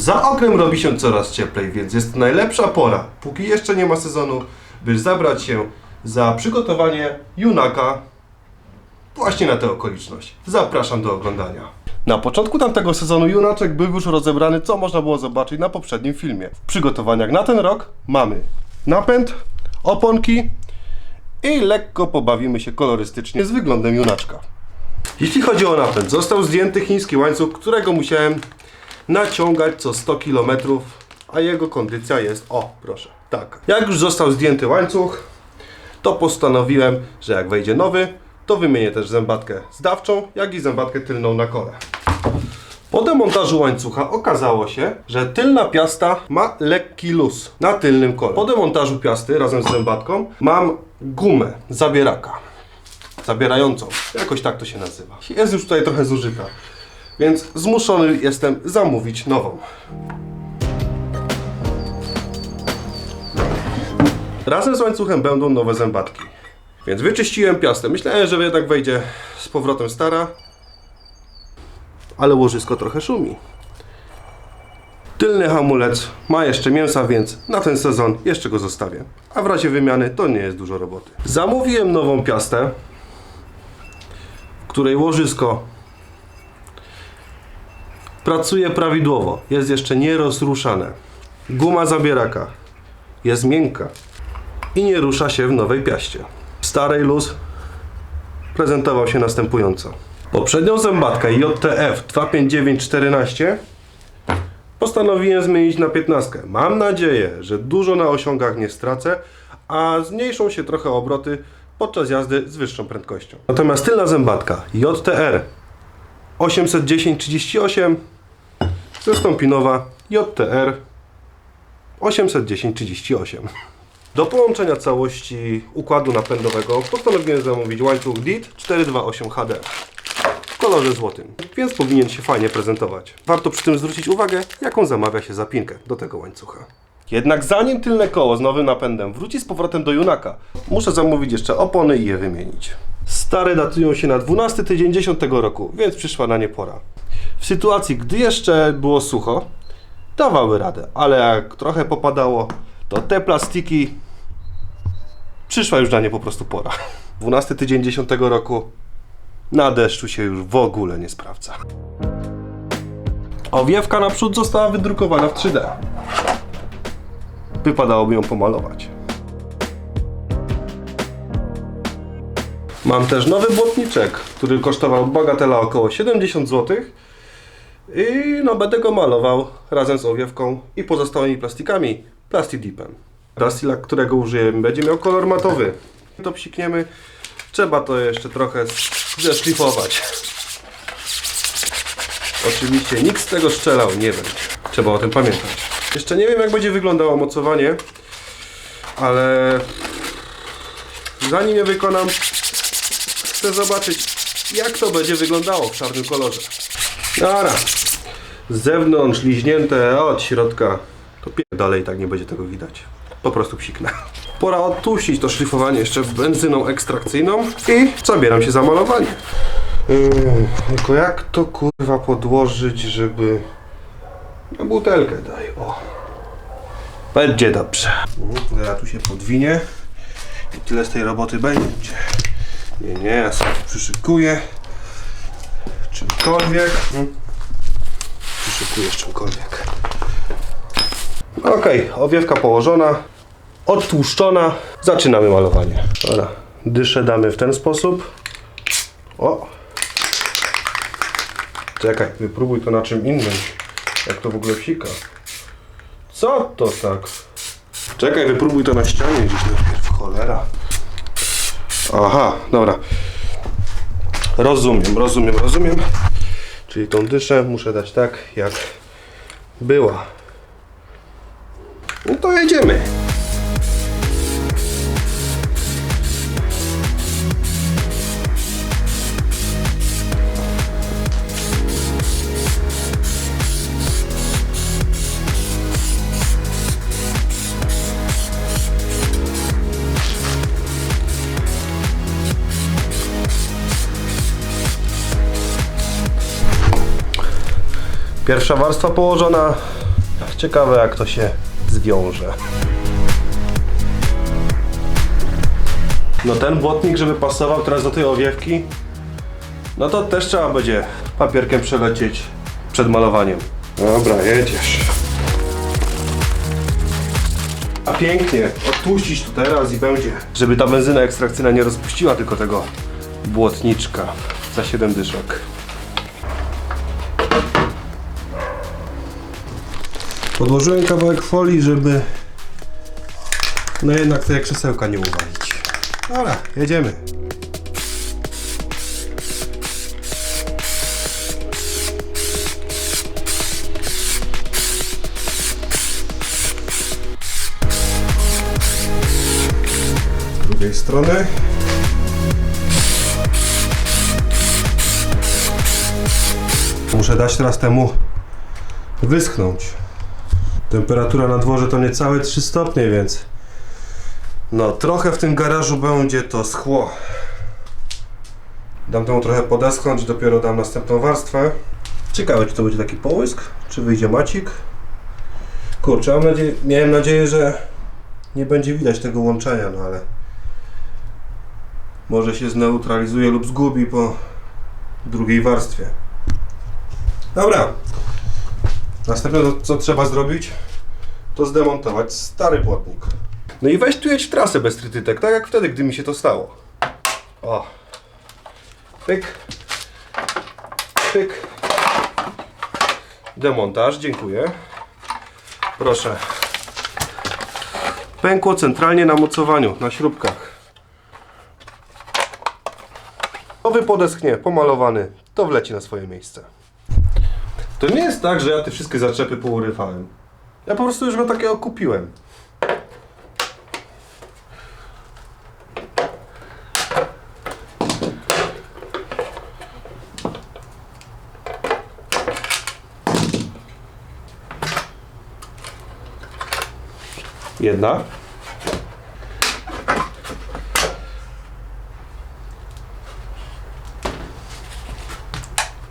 Za oknem robi się coraz cieplej, więc jest najlepsza pora, póki jeszcze nie ma sezonu, by zabrać się za przygotowanie junaka właśnie na tę okoliczność. Zapraszam do oglądania. Na początku tamtego sezonu junaczek był już rozebrany, co można było zobaczyć na poprzednim filmie. W przygotowaniach na ten rok mamy napęd, oponki i lekko pobawimy się kolorystycznie z wyglądem junaczka. Jeśli chodzi o napęd, został zdjęty chiński łańcuch, którego musiałem naciągać co 100 km, a jego kondycja jest, o proszę, tak. Jak już został zdjęty łańcuch, to postanowiłem, że jak wejdzie nowy, to wymienię też zębatkę zdawczą, jak i zębatkę tylną na kole. Po demontażu łańcucha okazało się, że tylna piasta ma lekki luz na tylnym kole. Po demontażu piasty razem z zębatką mam gumę zabieraka. Zabierającą. Jakoś tak to się nazywa. Jest już tutaj trochę zużyta. Więc zmuszony jestem zamówić nową. Razem z łańcuchem będą nowe zębatki. Więc wyczyściłem piastę. Myślałem, że jednak wejdzie z powrotem stara. Ale łożysko trochę szumi. Tylny hamulec ma jeszcze mięsa, więc na ten sezon jeszcze go zostawię. A w razie wymiany to nie jest dużo roboty. Zamówiłem nową piastę, w której łożysko pracuje prawidłowo. Jest jeszcze nierozruszane. Guma zabieraka jest miękka i nie rusza się w nowej piaście. Starej luz prezentował się następująco. Poprzednią zębatkę JTF 25914 postanowiłem zmienić na 15. Mam nadzieję, że dużo na osiągach nie stracę, a zmniejszą się trochę obroty podczas jazdy z wyższą prędkością. Natomiast tylna zębatka JTR 81038 zastąpi nowa JTR 81038. Do połączenia całości układu napędowego postanowiłem zamówić łańcuch DIT 428 HD w kolorze złotym, więc powinien się fajnie prezentować. Warto przy tym zwrócić uwagę, jaką zamawia się zapinkę do tego łańcucha. Jednak zanim tylne koło z nowym napędem wróci z powrotem do Junaka, muszę zamówić jeszcze opony i je wymienić. Stare datują się na 12 tydzień 10 roku, więc przyszła na nie pora. W sytuacji, gdy jeszcze było sucho, dawały radę, ale jak trochę popadało, to te plastiki przyszła już na nie po prostu pora. 12 tydzień 10 roku na deszczu się już w ogóle nie sprawdza. Owiewka naprzód została wydrukowana w 3D. Wypadałoby ją pomalować. Mam też nowy błotniczek, który kosztował bagatela około 70 zł. I no będę go malował razem z owiewką i pozostałymi plastikami Plastidipem. Plastila, którego użyjemy, będzie miał kolor matowy. To psikniemy. Trzeba to jeszcze trochę zeszlifować. Oczywiście nikt z tego strzelał nie będzie. Trzeba o tym pamiętać. Jeszcze nie wiem jak będzie wyglądało mocowanie, ale zanim je wykonam, chcę zobaczyć jak to będzie wyglądało w czarnym kolorze. Dobra. Z zewnątrz liźnięte, od środka to dalej tak nie będzie tego widać. Po prostu psiknę. Pora odtłuścić to szlifowanie jeszcze benzyną ekstrakcyjną i zabieram się za malowanie. Yy, tylko jak to kurwa podłożyć, żeby... Na butelkę daj, o. Będzie dobrze. Mhm, Ja tu się podwinie i tyle z tej roboty będzie. Nie, nie, ja sobie przyszykuję czymkolwiek. Mm. Przyszykuję czymkolwiek. Okej, owiewka położona, odtłuszczona. Zaczynamy malowanie. Dobra, dyszę damy w ten sposób. O! Czekaj, wypróbuj to na czym innym. Jak to w ogóle psika. Co to tak? Czekaj, wypróbuj to na ścianie gdzieś najpierw. Cholera. Aha, dobra. Rozumiem, rozumiem, rozumiem. Czyli tą dyszę muszę dać tak, jak była. No to jedziemy. Pierwsza warstwa położona. Ciekawe jak to się zwiąże. No ten błotnik, żeby pasował teraz do tej owiewki, no to też trzeba będzie papierkiem przelecieć przed malowaniem. Dobra, jedziesz. A pięknie, odtłuścić to teraz i będzie. Żeby ta benzyna ekstrakcyjna nie rozpuściła tylko tego błotniczka za 7 dyszek. Podłożyłem kawałek folii, żeby no jednak te krzesełka nie uwalić. Dobra, jedziemy. Z drugiej strony. Muszę dać teraz temu wyschnąć. Temperatura na dworze to niecałe 3 stopnie, więc no trochę w tym garażu będzie to schło. Dam temu trochę podeschnąć, dopiero dam następną warstwę. Ciekawe, czy to będzie taki połysk, czy wyjdzie macik. Kurczę, mam nadzieję, miałem nadzieję, że nie będzie widać tego łączenia, no ale może się zneutralizuje lub zgubi po drugiej warstwie. Dobra, Następne, co- trzeba zrobić, to zdemontować stary płotnik. No i weź tu jedź w trasę bez trytytek, tak jak wtedy, gdy mi się to stało. O. Pyk. Pyk. Demontaż, dziękuję. Proszę. Pękło centralnie na mocowaniu, na śrubkach. Nowy podeschnie, pomalowany, to wleci na swoje miejsce. To nie jest tak, że ja te wszystkie zaczepy pourywałem. Ja po prostu już go takiego kupiłem. Jedna.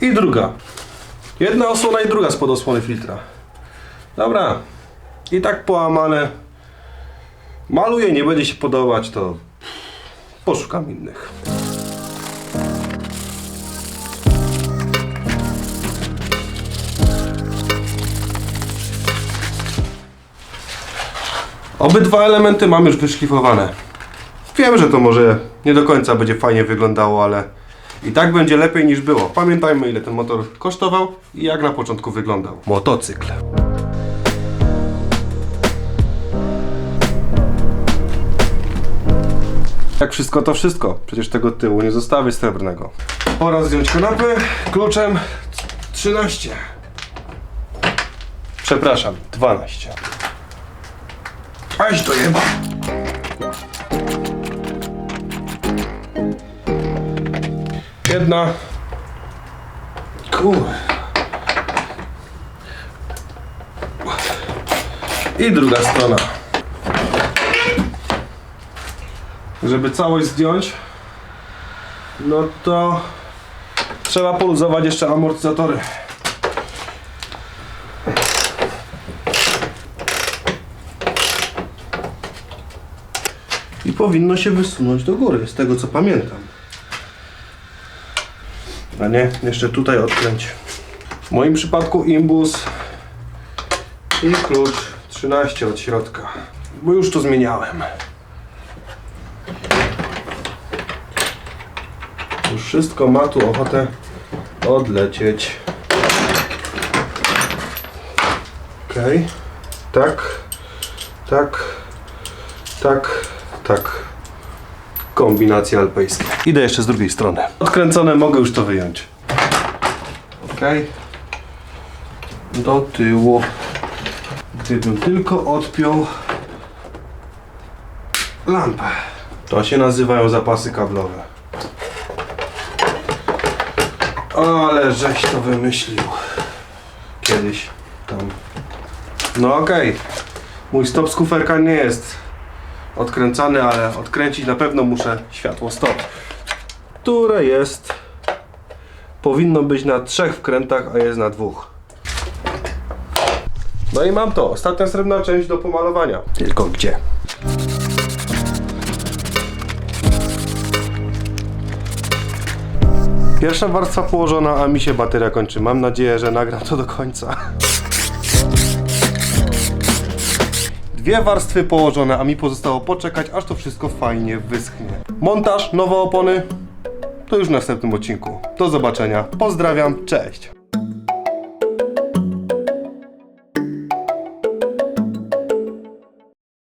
I druga. Jedna osłona i druga spod osłony filtra. Dobra. I tak połamane. Maluję, nie będzie się podobać, to poszukam innych. Obydwa elementy mam już wyszlifowane. Wiem, że to może nie do końca będzie fajnie wyglądało, ale i tak będzie lepiej niż było. Pamiętajmy ile ten motor kosztował i jak na początku wyglądał. Motocykl. Jak wszystko to wszystko. Przecież tego tyłu nie zostawię srebrnego. Pora zdjąć kanapę kluczem 13. Przepraszam, 12. Aś to jeba. Jedna. Kur. I druga strona. Żeby całość zdjąć, no to trzeba poluzować jeszcze amortyzatory. I powinno się wysunąć do góry, z tego co pamiętam. A nie, jeszcze tutaj odkręć. W moim przypadku imbus i klucz 13 od środka, bo już to zmieniałem. Już wszystko ma tu ochotę odlecieć. Okej. Tak. Tak. Tak. Tak. Kombinacje alpejskie. Idę jeszcze z drugiej strony. Odkręcone, mogę już to wyjąć. Okej. Do tyłu. Gdybym tylko odpiął lampę. To się nazywają zapasy kablowe. Ale żeś to wymyślił. Kiedyś tam. No okej. Mój stop z kuferka nie jest odkręcany, ale odkręcić na pewno muszę światło stop. Które jest powinno być na trzech wkrętach, a jest na dwóch. No i mam to, ostatnia srebrna część do pomalowania. Tylko gdzie? Pierwsza warstwa położona, a mi się bateria kończy. Mam nadzieję, że nagram to do końca. Dwie warstwy położone, a mi pozostało poczekać, aż to wszystko fajnie wyschnie. Montaż, nowe opony, to już w następnym odcinku. Do zobaczenia, pozdrawiam, cześć!